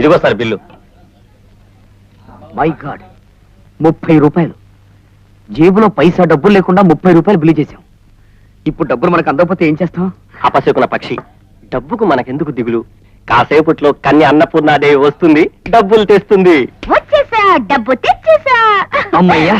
ఇదిగో sir bill. My God ముప్పై రూపాయలు. జేబులో పైసా డబ్బులు లేకుండా ముప్పై రూపాయలు బిల్లు చేశాం. ఇప్పుడు డబ్బులు మనకు అందకపోతే ఏం చేస్తాం? అపశకున పక్షి. డబ్బుకు మనకెందుకు దిగులు? కాసేపట్లో కన్య అన్నపూర్ణాదేవి వస్తుంది డబ్బులు తెస్తుంది. వచ్చేసా డబ్బు తెచ్చేసా. అమ్మయ్యా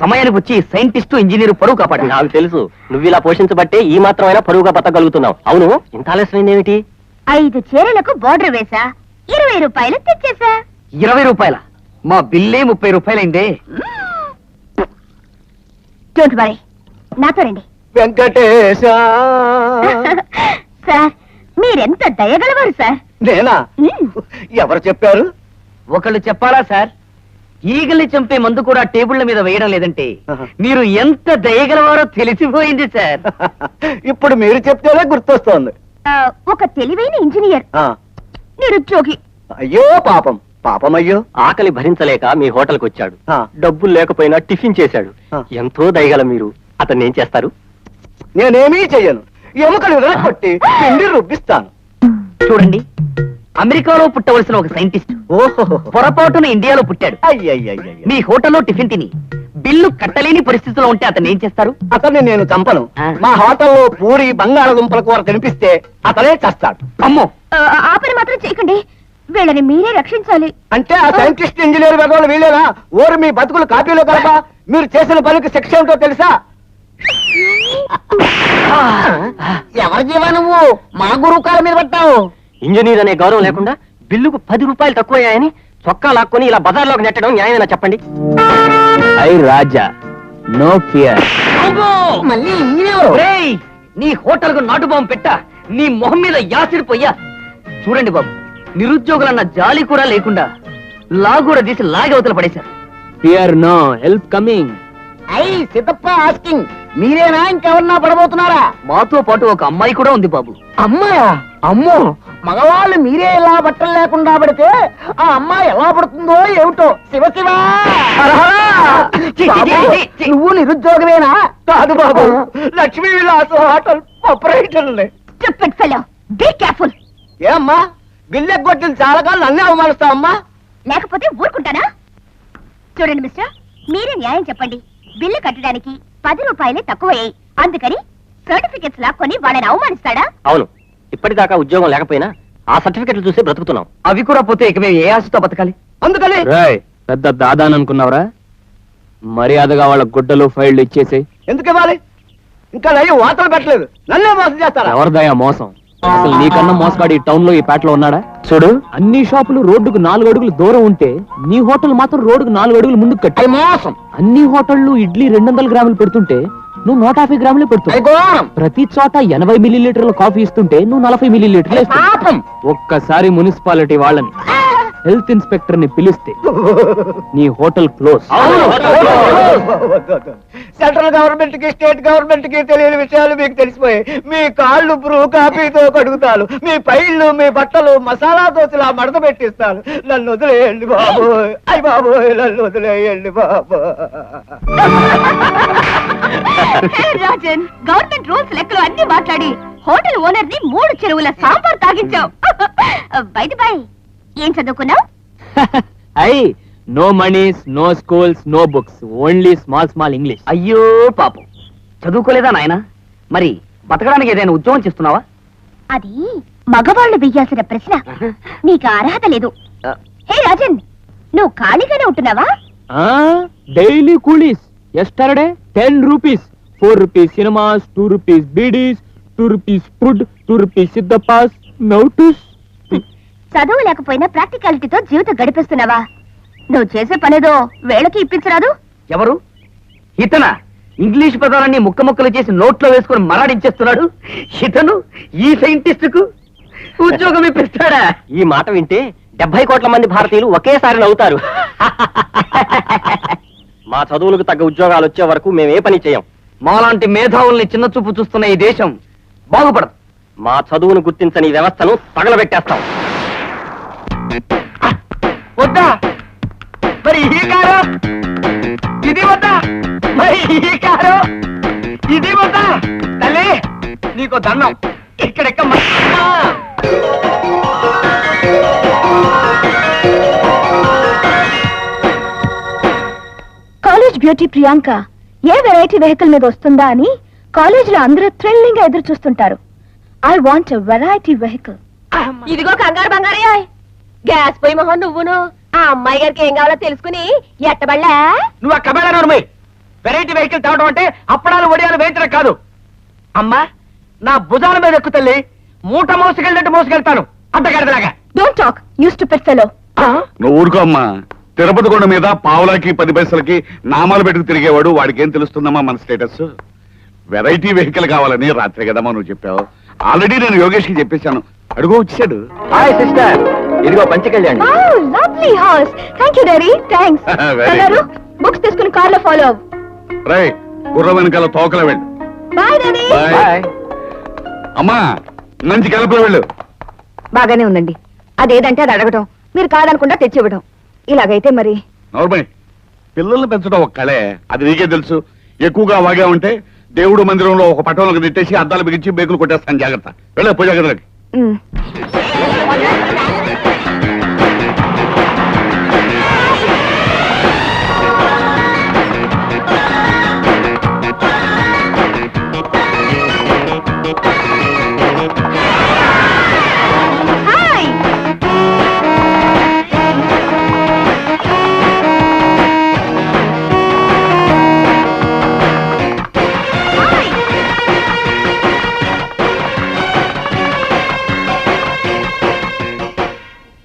సమయానికి వచ్చి సైంటిస్టు ఇంజనీర్ పరువు కాపాడు నాకు తెలుసు నువ్వు ఇలా పోషించబట్టే ఈ మాత్రమైనా పరువుగా బతకగలుగుతున్నావు. అవును ఇంత ఆలస్యం ఏమిటి ఐదు చీరలకు బోర్డర్ వేసా. ఇరవై రూపాయలు తెచ్చేసా. ఇరవై రూపాయల? మా బిల్లే ముప్పై రూపాయలైందే. డోంట్ వరీ నాతో రండి. వెంకటేశ. సార్ మీరెంత దయగలవారు సార్? నేనా? మ్మ్. ఎవరు చెప్పారు? ఒకళ్ళు చెప్పాలా సార్? ఈగల్ని చంపే మందు కూడా టేబుళ్ళ మీద వేయడం లేదంటే ఆహా. మీరు ఎంత దయగలవారో తెలిసిపోయింది సార్. ఇప్పుడు మీరు చెప్తేనే గుర్తొస్తోంది. ఆ, ఒక తెలివైన ఇంజనీర్. ఆ, నిరుద్యోగి. అయ్యో పాపం. పాపం అయ్యో ఆకలి భరించలేక మీ హోటల్కి వచ్చాడు. ఆ. డబ్బులు లేకపోయినా టిఫిన్ చేశాడు. ఆ. ఎంతో దయగల మీరు. అతన్ని ఏం చేస్తారు? నేనేమీ చెయ్యను. ఎముకలు విరగొట్టి పిండి రుబ్బిస్తాను. చూడండి అమెరికాలో పుట్టవలసిన ఒక సైంటిస్ట్ ఓహో పొరపాటున ఇండియాలో పుట్టాడు. మీ హోటల్లో టిఫిన్ తిని బిల్లు కట్టలేని పరిస్థితిలో ఉంటే అతను ఏం చేస్తారు అతన్ని నేను చంపను. మా హోటల్లో పూరి బంగాళదుంపల కూర తినిపిస్తే అతనే చేస్తాడు అమ్మో ఆ, ఆ పని మాత్రం చేయకండి వీళ్ళని మీరే రక్షించాలి అంటే ఆ సైంటిస్ట్ ఇంజనీర్ వెగవాళ్ళు వీళ్ళేనా ఓరు మీ బతుకులు కాపీలో కలప మీరు చేసిన పనికి శిక్ష ఏమిటో తెలుసా ఎవరి జీవా నువ్వు మా గురువు కాల మీద పట్టావు ఇంజనీర్ అనే గౌరవం లేకుండా బిల్లుకు పది రూపాయలు తక్కువయ్యాయని చొక్కా లాక్కొని ఇలా బజార్లోకి నెట్టడం న్యాయమేనా చెప్పండి? I Raja no fear. నీ హోటల్కు నాటు బాంబు పెట్ట నీ మొహం మీద యాసిడ్ పోయ్యా. చూడండి బాబు నిరుద్యోగులన్న జాలి కూడా లేకుండా లాగూడ తీసి లాగి అవతల పడేశారు. Fear no help coming. I Siddhappa asking. మీరేనా ఇంకెవరన్నా పడబోతున్నారా? మాతో పాటు ఒక అమ్మాయి కూడా ఉంది బాబు. అమ్మాయా? అమ్మో! మగవాళ్ళు మీరే ఇలా బట్టలు లేకుండా పడితే ఆ అమ్మాయి ఎలా పడుతుందో ఏమిటో? శివ శివ! చి, చి, చి, చి, చి. నువ్వు నిరుద్యోగమేనా? కాదు బాబు. Lakshmi Vilas hotel operator stupid fellow be careful ఏమ్మా బిల్లె కొట్టిన చాలా కాలం నన్నే అవమానిస్తావమ్మా? లేకపోతే ఊరుకుంటానా? చూడండి మిస్టర్ మీరే న్యాయం చెప్పండి. బిల్లు కట్టడానికి పది రూపాయలే తక్కువయ్యాయి. అందుకని సర్టిఫికెట్స్ లాక్కొని వాళ్ళని అవమానిస్తాడా? అవును. ఇప్పటిదాకా ఉద్యోగం లేకపోయినా ఆ సర్టిఫికెట్లు చూసి బ్రతుకుతున్నాం. అవి కూడా పోతే ఇక మేము ఏ ఆశతో బతకాలి? అందుకని రాయ్ పెద్ద దాదాని అనుకున్నావురా మర్యాదగా వాళ్ళ గుడ్డలు ఫైళ్ళు ఇచ్చేసి ఎందుకు ఇవ్వాలి? ఇంకా నయ్యి వార్తలు పెట్టలేదు. నన్నే మోసం చేస్తారా? ఎవరిదయా మోసం? అసలు నీకన్నా మోసగాడు ఈ టౌన్లో ఈ పేటలో ఉన్నాడా? చూడు అన్ని షాపులు రోడ్డుకు నాలుగు అడుగులు దూరం ఉంటే నీ హోటల్ మాత్రం రోడ్డుకు నాలుగు అడుగులు ముందుకు కట్టి. అది మోసం. అన్ని హోటళ్ళు ఇడ్లీ రెండు వందల గ్రాములు పెడుతుంటే నువ్వు నూట యాభై గ్రాములే పెడుతున్నావు ప్రతి చోట ఎనభై మిల్లీలీటర్ల కాఫీ ఇస్తుంటే నువ్వు నలభై మిల్లీలీటర్లు అది పాపం. ఒక్కసారి మున్సిపాలిటీ వాళ్ళని. హెల్త్ ఇన్స్పెక్టర్ని పిలిస్తే నీ హోటల్ క్లోజ్. సెంట్రల్ గవర్నమెంట్కి స్టేట్ గవర్నమెంట్కి తెలియని విషయాలు మీకు తెలిసిపోయాయి. మీ కాళ్ళు బ్రూ కాఫీతో కడుగుతాను మీ పైళ్ళు మీ బట్టలు మసాలా దోశలా మడత పెట్టిస్తాను నన్ను వదిలేయండి బాబు. అయ్యి బాబు నన్ను వదిలేయండి బాబు. రాజన్ గవర్నమెంట్ రూల్స్ లెక్కలు అన్ని మాట్లాడి హోటల్ ఓనర్ని మూడు చెరువుల సాంబార్ తాగించావు. బయట బాయ్ ఏం చదువుకున్నావు? I no monies no schools no books only small small English అయ్యో పాపం. చదువుకోలేదా నాయనా? మరి బతకడానికి ఏదైనా ఉద్యోగం చేస్తున్నావా? అది మగవాళ్ళు వెయ్యాల్సిన ప్రశ్న. నీకు అర్హత లేదు. హే రాజన్ నువ్వు ఖాళీగానే ఉంటున్నావా? Daily coolies. Yesterday ten rupees four rupees cinemas two rupees beedis two rupees food two rupees సిద్ధపాస్ నౌటూస్ చదువు లేకపోయినా ప్రాక్టికాలిటీతో జీవితం గడిపిస్తున్నావా? నువ్వు చేసే పనేదో వేళకి ఇప్పించరాదు? ఎవరు? ఇతన? ఇంగ్లీష్ పదాలన్నీ ముక్క ముక్కలు చేసి నోట్లో వేసుకొని మరాడించేస్తున్నాడు ఇతను? ఈ సైంటిస్ట్కు ఉద్యోగం ఇప్పిస్తాడా? ఈ మాట వింటే డెబ్బై కోట్ల మంది భారతీయులు ఒకేసారి నవ్వుతారు. మా చదువులకు తగ్గ ఉద్యోగాలు వచ్చే వరకు మేము ఏ పని చేయం? మాలాంటి మేధావుల్ని చిన్న చూపు చూస్తున్న ఈ దేశం బాగుపడదు. మా చదువును గుర్తించని వ్యవస్థను తగలబెట్టేస్తాం. వద్దా? మరి ఈ కారు? ఇది వద్దా? మరి ఈ కారు? ఇది వద్దా? తల్లి నీకు దండం. ఇక్కడెక్క కాలేజ్ బ్యూటీ ప్రియాంక ఏ వెరైటీ వెహికల్ మీద వస్తుందా అని కాలేజ్లో అందరూ థ్రిల్లింగ్ ఎదురు చూస్తుంటారు ఐ వాంట్ వెరైటీ వెహికల్ ఇదిగో కంగారు బంగారే గ్యాస్ పొయ్యి మొహం నువ్వును. ఆ అమ్మాయి గారికి ఏం కావాలో తెలుసుకుని ఎట్టబడలే? నువ్వు ఆ కబేళ నోర్మి. వెరైటీ వెహికల్ తేవడం అంటే అప్పడాలు వడియాలు వేయించడం కాదు. అమ్మా నా భుజాల మీద ఎక్కు తల్లి మూట మోసుకెళ్ళినట్టు మోసుకెళ్తాను. అడ్డగడలాగా don't talk use to pet fellow నువ్వు ఊరుకో అమ్మా. తిరుపతి కొండ మీద పావులకి పది పైసలకి నామాలు పెట్టుకు తిరిగేవాడు వాడికి ఏం తెలుస్తుందమ్మా మన స్టేటస్? వెరైటీ వెహికల్ కావాలని రాత్రి కదమ్మా నువ్వు చెప్పావు. ఆల్రెడీ నేను యోగేష్కి చెప్పేశాను. అడుగు వచ్చాడు హాయ్ సిస్టర్. ఇదిగో పంచకెళ్ళండి lovely horse. Thank you, Daddy. Thanks. Very కంగారు good. బుక్స్ తీసుకుని కార్లో ఫాలో అవ్వు రై గుర్ర వెనకాల తోకల వెళ్ళు. బాయ్ డాడీ బాయ్ అమ్మా మంచి కలపలో వెళ్ళు. బాగానే ఉందండి. అదేదంటే అది అడగటం మీరు కాదనకుండా తెచ్చివ్వడం ఇలాగైతే మరి? నోర్మై పిల్లల్ని పెంచడం ఒక కళే. అది నీకే తెలుసు. ఎక్కువగా వాగా ఉంటే దేవుడు మందిరంలో ఒక పట్టణంలోకి నెట్టేసి అద్దాలు బిగించి బేకులు కొట్టేస్తాను. జాగ్రత్త. వెళ్ళే మ్.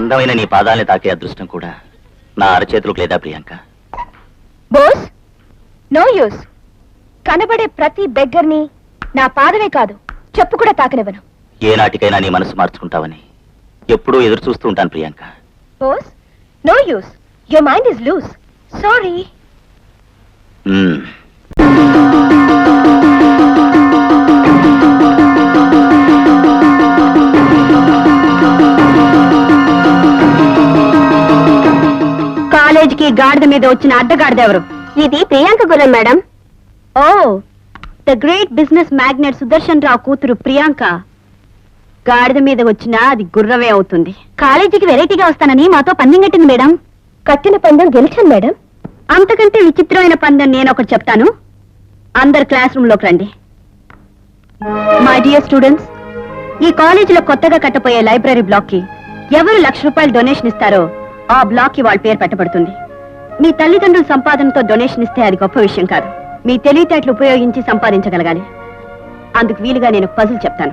అందమైన నీ పాదాలని తాకే అదృష్టం కూడా నా అరచేతులకు లేదా ప్రియాంక? Bose no use. కనబడే ప్రతి బెగ్గర్ని నా పాదమే కాదు చెప్పు కూడా తాకనివ్వను. ఏ నాటికైనా నీ మనసు మార్చుకుంటావని ఎప్పుడూ ఎదురు చూస్తూ ఉంటాను Priyanka. Boss no use. Your mind is loose. Sorry. Hmm. కాలేజీకి గాడిద మీద వచ్చిన అడ్డగాడిద ఎవరు? ఇది Priyanka Gurram madam. Oh the great business magnate Sudarshan Rao కూతురు ప్రియాంక. గాడిద మీద వచ్చినా అది గుర్రవే అవుతుంది. కాలేజీకి వెరైటీగా వస్తానని మాతో పందెం కట్టింది మేడం. కట్టిన పందెం గెలిచాను మేడం. అంతకంటే విచిత్రమైన పందెం నేను ఒకటి చెప్తాను. అందరు క్లాస్ రూమ్లోకి రండి. మై డియర్ స్టూడెంట్స్ ఈ కాలేజీలో కొత్తగా కట్టపోయే లైబ్రరీ బ్లాక్కి ఎవరు లక్ష రూపాయలు డొనేషన్ ఇస్తారో ఆ బ్లాక్కి వాళ్ళ పేరు పెట్టబడుతుంది. మీ తల్లిదండ్రుల సంపాదనతో డొనేషన్ ఇస్తే అది గొప్ప విషయం కాదు. మీ తెలివితేటలు ఉపయోగించి సంపాదించగలగాలి. అందుకు వీలుగా నేను పజిల్ చెప్తాను.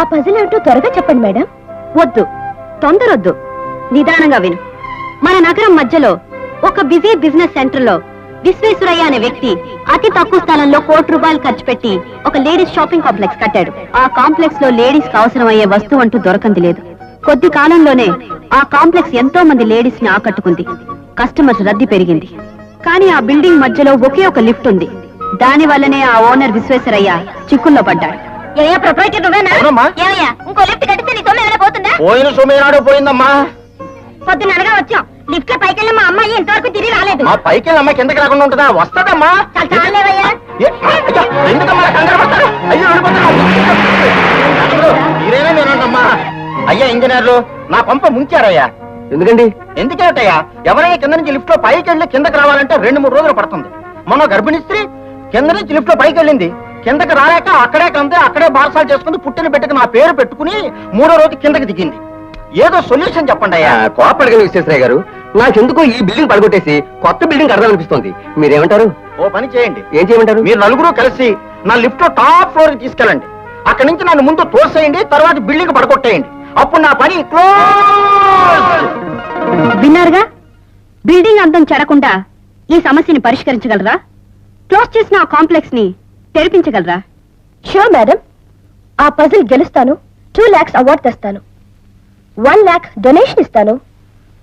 ఆ పజిల్ ఏంటో త్వరగా చెప్పండి మేడం. వద్దు. తొందరొద్దు. నిదానంగా విను. మన నగరం మధ్యలో ఒక బిజీ బిజినెస్ సెంటర్లో విశ్వేశ్వరయ్య అనే వ్యక్తి అతి తక్కువ స్థలంలో కోటి రూపాయలు ఖర్చు పెట్టి ఒక లేడీస్ షాపింగ్ కాంప్లెక్స్ కట్టాడు. ఆ కాంప్లెక్స్లో లేడీస్కి అవసరమయ్యే వస్తువు అంటూ దొరకంది లేదు. కొద్ది కాలంలోనే ఆ కాంప్లెక్స్ ఎంతో మంది లేడీస్ని ఆకట్టుకుంది. కస్టమర్స్ రద్దీ పెరిగింది. కానీ ఆ బిల్డింగ్ మధ్యలో ఒకే ఒక లిఫ్ట్ ఉంది. దాని వల్లనే ఆ ఓనర్ విశ్వేశ్వరయ్య చిక్కుల్లో పడ్డాడు. ఇంకో లిఫ్ట్ నీ సొమ్ము ఏమైనా పోతుందా? పోయిన సొమ్మేనాడు పోయిందమ్మా? పొద్దున అనగా వచ్చాం. లిఫ్ట్లో పైకి వెళ్ళి మా అమ్మాయి ఇంతవరకు తిరిగి రాలేదు. మా పైకి వెళ్ళి అమ్మాయి కిందకి రాకుండా ఉంటుందా? వస్తదమ్మా. ఎందుకమ్మా కంగారు పడతారు? అయ్యో, మీరేనా నేనంటమ్మా అయ్యా ఇంజనీర్లు నా పంప ముంచారయ్యా. ఎందుకండి? ఎందుకేటయ్యా ఎవరైనా కింద నుంచి లిఫ్ట్లో పైకి వెళ్ళి కిందకి రావాలంటే రెండు మూడు రోజులు పడుతుంది. మొన్న గర్భిణీ స్త్రీ కింద నుంచి లిఫ్ట్లో పైకి వెళ్ళింది. కిందకి రాలేక అక్కడే కంది అక్కడే బారసాలు చేసుకుని పుట్టిన బిడ్డకి నా పేరు పెట్టుకుని మూడో రోజు కిందకి దిగింది. ఏదో సొల్యూషన్ చెప్పండి అయ్యా. కోపడగల విశ్వేశ్వరయ్య గారు. నాకెందుకో ఈ బిల్డింగ్ పడగొట్టేసి కొత్త బిల్డింగ్ కడదామనిపిస్తోంది. మీరేమంటారు? ఓ పని చేయండి. ఏం చేయమంటారు? మీరు నలుగురు కలిసి నా లిఫ్ట్లో టాప్ ఫ్లోర్కి తీసుకెళ్ళండి. అక్కడి నుంచి నన్ను ముందు తోసేయండి తర్వాత బిల్డింగ్ పడగొట్టేయండి. అప్పుడు నా పని క్లోజ్. విన్నారుగా? బిల్డింగ్ అందం చెడకుండా ఈ సమస్యని పరిష్కరించగలరా? క్లోజ్ చేసిన ఆ కాంప్లెక్స్ని తెరిపించగలరా? షూర్ మేడం ఆ పజిల్ గెలుస్తాను. టూ లాక్స్ అవార్డ్ తెస్తాను. వన్ లాక్ డొనేషన్ ఇస్తాను.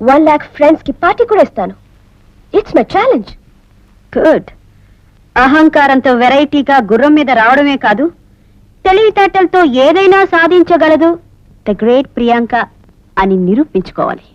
వన్ లాక్ ఫ్రెండ్స్కి పార్టీ కూడా ఇస్తాను. ఇట్స్ మై ఛాలెంజ్ గుడ్ అహంకారంతో వెరైటీగా గుర్రం మీద రావడమే కాదు తెలివితేటలతో ఏదైనా సాధించగలదు. ద గ్రేట్ ప్రియాంక అని నిరూపించుకోవాలి.